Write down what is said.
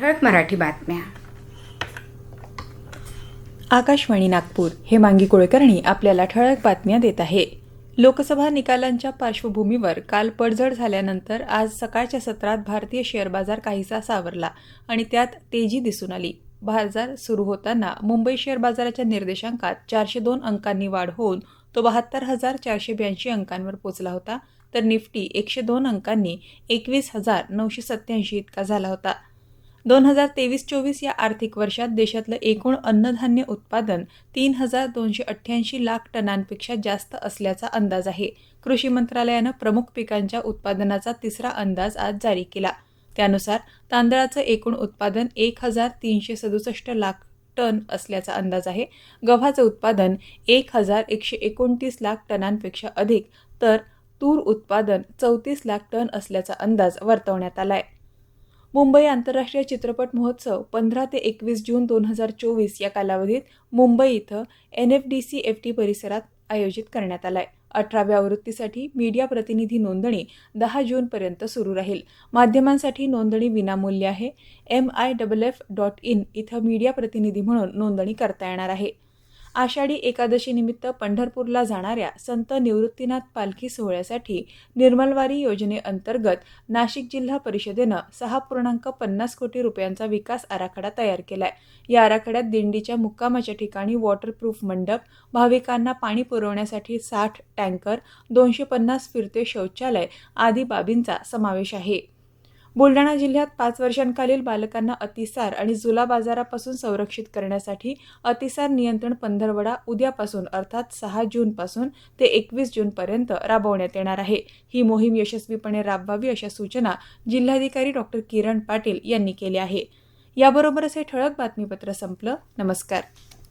ठळक मराठी बातम्या. आकाशवाणी नागपूर हे मांगी कुळकर्णी आपल्याला ठळक बातम्या देत आहे. लोकसभा निकालांच्या पार्श्वभूमीवर काल पडझड झाल्यानंतर आज सकाळच्या सत्रात भारतीय शेअर बाजार काहीसा सावरला आणि त्यात तेजी दिसून आली. बाजार सुरू होताना मुंबई शेअर बाजाराच्या निर्देशांकात चारशे दोन अंकांनी वाढ होऊन तो बहात्तर हजार चारशे ब्याऐंशी अंकांवर पोचला होता. तर निफ्टी एकशे दोन अंकांनी एकवीस हजार नऊशे सत्याऐंशी इतका झाला होता. दोन हजार तेवीस चोवीस या आर्थिक वर्षात देशातलं एकूण अन्नधान्य उत्पादन तीन हजार दोनशे अठ्ठ्याऐंशी लाख टनांपेक्षा जास्त असल्याचा अंदाज आहे. कृषी मंत्रालयानं प्रमुख पिकांच्या उत्पादनाचा तिसरा अंदाज आज जारी केला. त्यानुसार तांदळाचं एकूण उत्पादन एक हजार तीनशे सदुसष्ट लाख टन असल्याचा अंदाज आहे. गव्हाचं उत्पादन एक हजार एकशे एकोणतीस लाख टनांपेक्षा अधिक तर तूर उत्पादन चौतीस लाख टन असल्याचा अंदाज वर्तवण्यात आला आहे मुंबई आंतरराष्ट्रीय चित्रपट महोत्सव पंधरा ते एकवीस जून दोन हजार चोवीस या कालावधीत मुंबई इथं N F D C F T परिसरात आयोजित करण्यात आलाय. अठराव्या आवृत्तीसाठी मीडिया प्रतिनिधी नोंदणी दहा जूनपर्यंत सुरू राहील. माध्यमांसाठी नोंदणी विनामूल्य आहे. M I double F dot in इथं मीडिया प्रतिनिधी म्हणून नोंदणी करता येणार आहे. आषाढी एकादशीनिमित्त पंढरपूरला जाणाऱ्या संत निवृत्तीनाथ पालखी सोहळ्यासाठी निर्मलवारी योजनेअंतर्गत नाशिक जिल्हा परिषदेनं सहा पूर्णांक पन्नास कोटी रुपयांचा विकास आराखडा तयार केलाय. या आराखड्यात दिंडीच्या मुक्कामाच्या ठिकाणी वॉटरप्रूफ मंडप भाविकांना पाणी पुरवण्यासाठी साठ टँकर दोनशे पन्नास फिरते शौचालय आदी बाबींचा समावेश आहे. बुलढाणा जिल्ह्यात पाच वर्षांखालील बालकांना अतिसार आणि जुला बाजारापासून संरक्षित करण्यासाठी अतिसार नियंत्रण पंधरवडा उद्यापासून अर्थात सहा जूनपासून ते एकवीस जूनपर्यंत राबवण्यात येणार आहे. ही मोहीम यशस्वीपणे राबवावी अशा सूचना जिल्हाधिकारी डॉक्टर किरण पाटील यांनी केल्या आहे. याबरोबरच हे ठळक बातमीपत्र संपलं. नमस्कार.